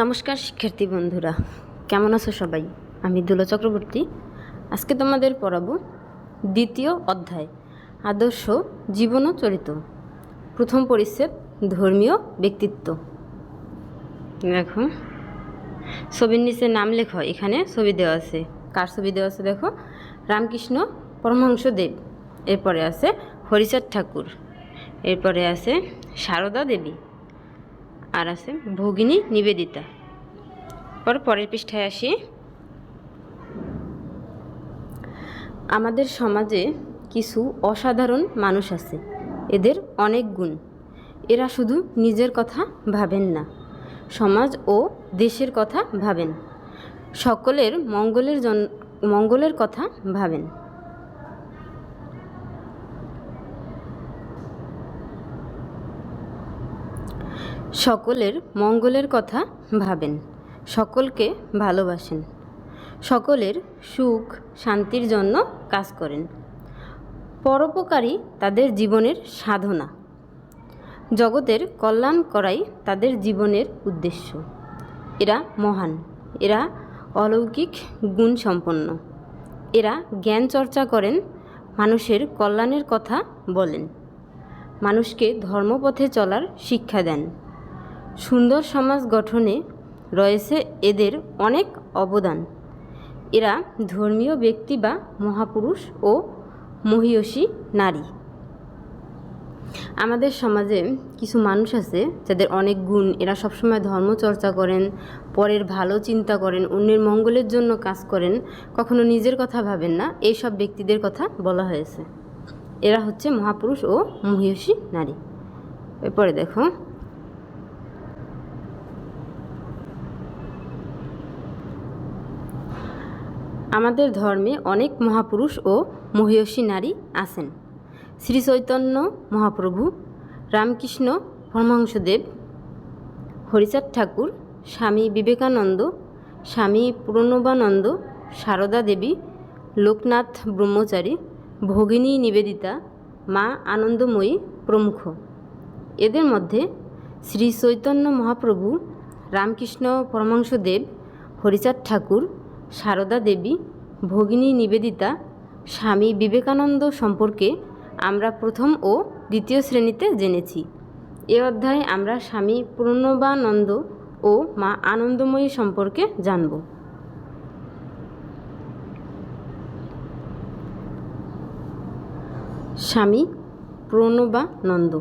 নমস্কার, শিক্ষার্থী বন্ধুরা। কেমন আছো সবাই? আমি দুলো চক্রবর্তী। আজকে তোমাদের পড়াবো দ্বিতীয় অধ্যায়, আদর্শ জীবন ও চরিত প্রথম পরিচ্ছেদ, ধর্মীয় ব্যক্তিত্ব। দেখো, ছবির নিচে নাম লেখো, এখানে ছবি দেওয়া আছে। কার ছবি দেওয়া আছে দেখো? রামকৃষ্ণ পরমহংস দেব এরপরে আছে হরিচাঁদ ঠাকুর। এরপরে আছে সারদা দেবী। আর আছে ভগিনী নিবেদিতা। পর পরের পৃষ্ঠায় আসি। আমাদের সমাজে কিছু অসাধারণ মানুষ আছে। এদের অনেক গুণ। এরা শুধু নিজের কথা ভাবেন না। সমাজ ও দেশের কথা ভাবেন। সকলের মঙ্গলের জন মঙ্গলের কথা ভাবেন। সকলের মঙ্গলের কথা ভাবেন, সকলকে ভালোবাসেন, সকলের সুখ শান্তির জন্য কাজ করেন। পরোপকারী তাদের জীবনের সাধনা। জগতের কল্যাণ করাই তাদের জীবনের উদ্দেশ্য। এরা মহান, এরা অলৌকিক গুণ সম্পন্ন। এরা জ্ঞান চর্চা করেন, মানুষের কল্যাণের কথা বলেন। মানুষকে ধর্মপথে চলার শিক্ষা দেন। সুন্দর সমাজ গঠনে রয়েছে এদের অনেক অবদান। এরা ধর্মীয় ব্যক্তি বা মহাপুরুষ ও মহিয়সী নারী। আমাদের সমাজে কিছু মানুষ আছে যাদের অনেক গুণ, এরা সবসময় ধর্ম চর্চা করেন, পরের ভালো চিন্তা করেন, অন্যের মঙ্গলের জন্য কাজ করেন, কখনো নিজের কথা ভাবেন না, এইসব ব্যক্তিদের কথা বলা হয়েছে। এরা হচ্ছে মহাপুরুষ ও মহিয়সী নারী। এরপরে দেখো আমাদের ধর্মে অনেক মহাপুরুষ ও মহিয়সী নারী আছেন। শ্রী চৈতন্য মহাপ্রভু, রামকৃষ্ণ পরমহংসদেব, হরিচাঁদ ঠাকুর, স্বামী বিবেকানন্দ, স্বামী পূর্ণবানন্দ সারদা দেবী, লোকনাথ ব্রহ্মচারী, ভগিনী নিবেদিতা, মা আনন্দময়ী প্রমুখ। এদের মধ্যে শ্রী চৈতন্য মহাপ্রভু, রামকৃষ্ণ পরমহংসদেব, হরিচাঁদ ঠাকুর সারদা দেবী, ভগিনী নিবেদিতা, স্বামী বিবেকানন্দ সম্পর্কে আমরা প্রথম ও দ্বিতীয় শ্রেণীতে জেনেছি। এ অধ্যায়ে আমরা স্বামী পূর্ণবানন্দ ও মা আনন্দময়ী সম্পর্কে জানব। স্বামী প্রণবানন্দ।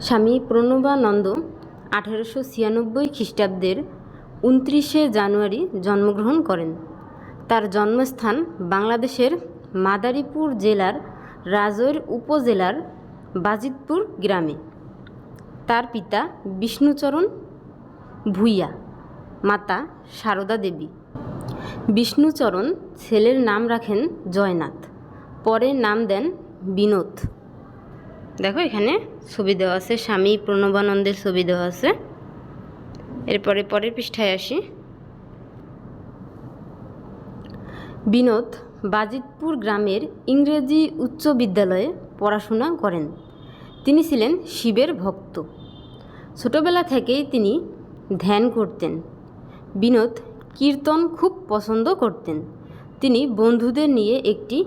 স্বামী প্রণবানন্দ আঠারোশো ছিয়ানব্বই খ্রিস্টাব্দের উনত্রিশে জানুয়ারি জন্মগ্রহণ করেন। তার জন্মস্থান বাংলাদেশের মাদারীপুর জেলার রাজৈর উপজেলার বাজিতপুর গ্রামে। তার পিতা বিষ্ণুচরণ ভূঁইয়া, মাতা সারদা দেবী। বিষ্ণুচরণ ছেলের নাম রাখেন জয়নাথ, পরে নাম দেন বিনোদ। দেখো এখানে ছবি দেওয়া আছে, স্বামী প্রণবানন্দের ছবি দেওয়া আছে। এরপরে পরের পৃষ্ঠায় আসি। বিনোদ বাজিতপুর গ্রামের ইংরেজি উচ্চ বিদ্যালয়ে পড়াশোনা করেন। তিনি ছিলেন শিবের ভক্ত। ছোটবেলা থেকেই তিনি ধ্যান করতেন। বিনোদ কীর্তন খুব পছন্দ করতেন। তিনি বন্ধুদের নিয়ে একটি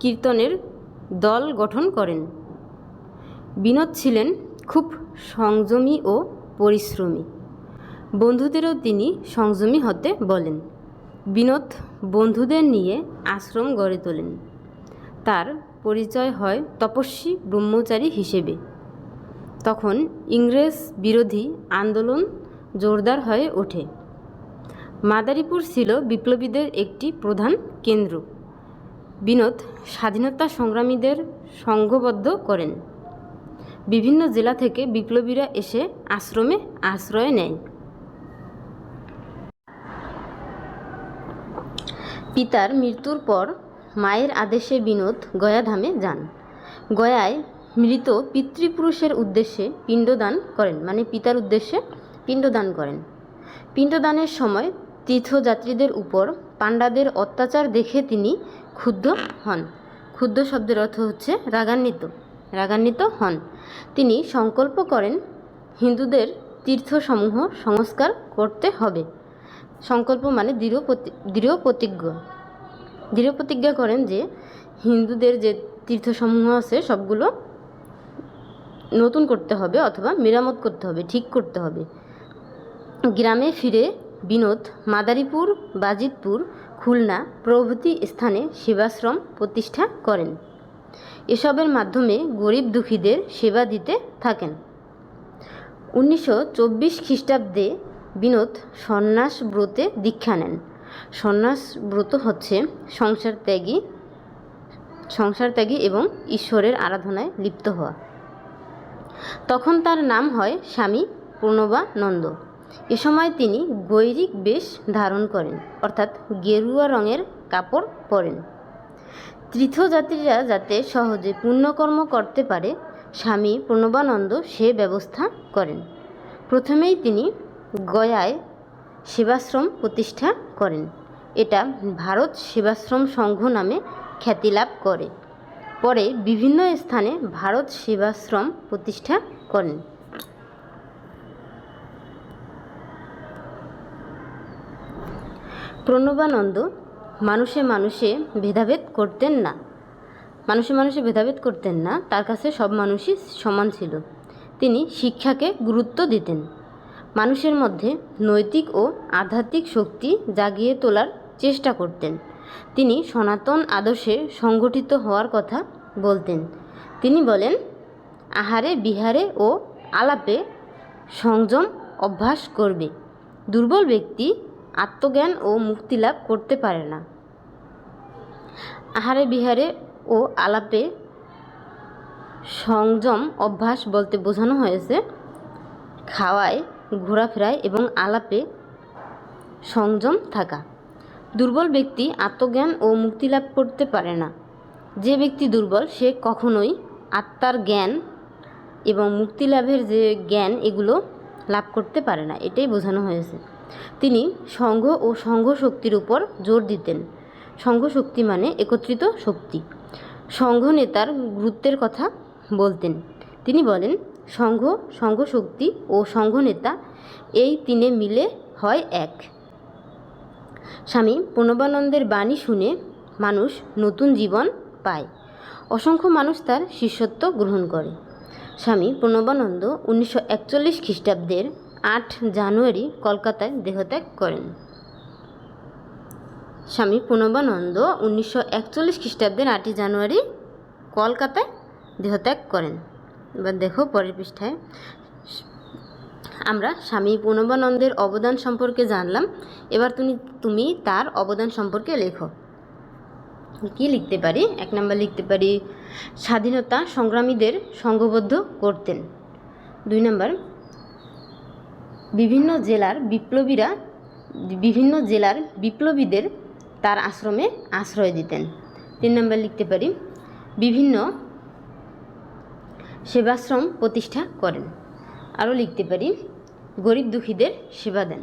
কীর্তনের দল গঠন করেন। বিনোদ ছিলেন খুব সংযমী ও পরিশ্রমী। বন্ধুদেরও তিনি সংযমী হতে বলেন। বিনোদ বন্ধুদের নিয়ে আশ্রম গড়ে তোলেন। তার পরিচয় হয় তপস্বী ব্রহ্মচারী হিসেবে। তখন ইংরেজ বিরোধী আন্দোলন জোরদার হয়ে ওঠে। মাদারীপুর ছিল বিপ্লবীদের একটি প্রধান কেন্দ্র। বিনোদ স্বাধীনতা সংগ্রামীদের সংঘবদ্ধ করেন। বিভিন্ন জেলা থেকে বিপ্লবীরা এসে আশ্রমে আশ্রয় নেয়। পিতার মৃত্যুর পর মায়ের আদেশে বিনোদ গয়াধামে যান। গয়ায় মৃত পিতৃপুরুষের উদ্দেশ্যে পিণ্ডদান করেন মানে পিতার উদ্দেশ্যে পিণ্ডদান করেন। পিণ্ডদানের সময় তীর্থযাত্রীদের উপর পাণ্ডাদের অত্যাচার দেখে তিনি ক্ষুব্ধ হন। ক্ষুব্ধ শব্দের অর্থ হচ্ছে রাগান্বিত রাগান্বিত হন। তিনি সংকল্প করেন, হিন্দুদের তীর্থসমূহ সংস্কার করতে হবে। সংকল্প মানে দৃঢ় দৃঢ় প্রতিজ্ঞ। দৃঢ় প্রতিজ্ঞা করেন যে হিন্দুদের যে তীর্থসমূহ আছে, সবগুলো নতুন করতে হবে অথবা মেরামত করতে হবে, ঠিক করতে হবে। গ্রামে ফিরে বিনোদ, মাদারীপুর, বাজিতপুর, খুলনা প্রভৃতি স্থানে সেবাশ্রম প্রতিষ্ঠা করেন। এসবের মাধ্যমে গরিব দুঃখীদের সেবা দিতে থাকেন। উনিশশো চব্বিশ খ্রিস্টাব্দে বিনোদ সন্ন্যাস ব্রতে দীক্ষা নেন। সন্ন্যাস ব্রত হচ্ছে সংসার ত্যাগী সংসার ত্যাগী এবং ঈশ্বরের আরাধনায় লিপ্ত হওয়া। তখন তার নাম হয় স্বামী প্রণবানন্দ। এ সময় তিনি গৈরিক বেশ ধারণ করেন, অর্থাৎ গেরুয়া রঙের কাপড় পরেন। তীর্থযাত্রীরা যাতে সহজে পুণ্যকর্ম করতে পারে, স্বামী প্রণবানন্দ সে ব্যবস্থা করেন। প্রথমেই তিনি গয়ায় সেবাশ্রম প্রতিষ্ঠা করেন। এটা ভারত সেবাশ্রম সংঘ নামে খ্যাতি লাভ করে। পরে বিভিন্ন স্থানে ভারত সেবাশ্রম প্রতিষ্ঠা করেন। প্রণবানন্দ, মানুষে মানুষে ভেদাভেদ করতেন না। মানুষে মানুষে ভেদাভেদ করতেন না, তার কাছে সব মানুষই সমান ছিল। তিনি শিক্ষাকে গুরুত্ব দিতেন। মানুষের মধ্যে নৈতিক ও আধ্যাত্মিক শক্তি জাগিয়ে তোলার চেষ্টা করতেন। তিনি সনাতন আদর্শে সংগঠিত হওয়ার কথা বলতেন। তিনি বলেন, আহারে বিহারে ও আলাপে সংযম অভ্যাস করবে। দুর্বল ব্যক্তি আত্মজ্ঞান ও মুক্তি লাভ করতে পারে না। আহারে বিহারে ও আলাপে সংযম অভ্যাস বলতে বোঝানো হয়েছে। খাওয়ায় ঘোরাফেরায় এবং আলাপে সংযম থাকা। দুর্বল ব্যক্তি আত্মজ্ঞান ও মুক্তি লাভ করতে পারে না। যে ব্যক্তি দুর্বল, সে কখনোই আত্মার জ্ঞান এবং মুক্তি লাভের যে জ্ঞান, এগুলো লাভ করতে পারে না। এটাই বোঝানো হয়েছে। তিনি সংঘ ও সংঘ শক্তির উপর জোর দিতেন। সংঘ শক্তি মানে একত্রিত শক্তি। সংঘ নেতার গুরুত্বের কথা বলতেন। তিনি বলেন সংঘ সংঘ শক্তি ও সংঘ নেতা, এই তিনে মিলে হয় এক। স্বামী প্রণবানন্দের বাণী শুনে মানুষ নতুন জীবন পায়। অসংখ্য মানুষ তার শিষ্যত্ব গ্রহণ করে। স্বামী প্রণবানন্দ উনিশশো একচল্লিশ খ্রিস্টাব্দের আট জানুয়ারি কলকাতায় দেহত্যাগ করেন। স্বামী প্রণবানন্দ উনিশশো একচল্লিশ খ্রিস্টাব্দের আটই জানুয়ারি কলকাতায় দেহত্যাগ করেন। এবার দেখো পরের পৃষ্ঠায়। আমরা স্বামী প্রণবানন্দের অবদান সম্পর্কে জানলাম। এবার তুমি তুমি তার অবদান সম্পর্কে লেখো। কি লিখতে পারি? এক নম্বর লিখতে পারি, স্বাধীনতা সংগ্রামীদের সংঘবদ্ধ করতেন। দুই নম্বর, বিভিন্ন জেলার বিপ্লবীরা, বিভিন্ন জেলার বিপ্লবীদের তার আশ্রমে আশ্রয় দিতেন। তিন নম্বর লিখতে পারি, বিভিন্ন সেবাশ্রম প্রতিষ্ঠা করেন। আরও লিখতে পারি গরিব দুঃখীদের সেবা দেন।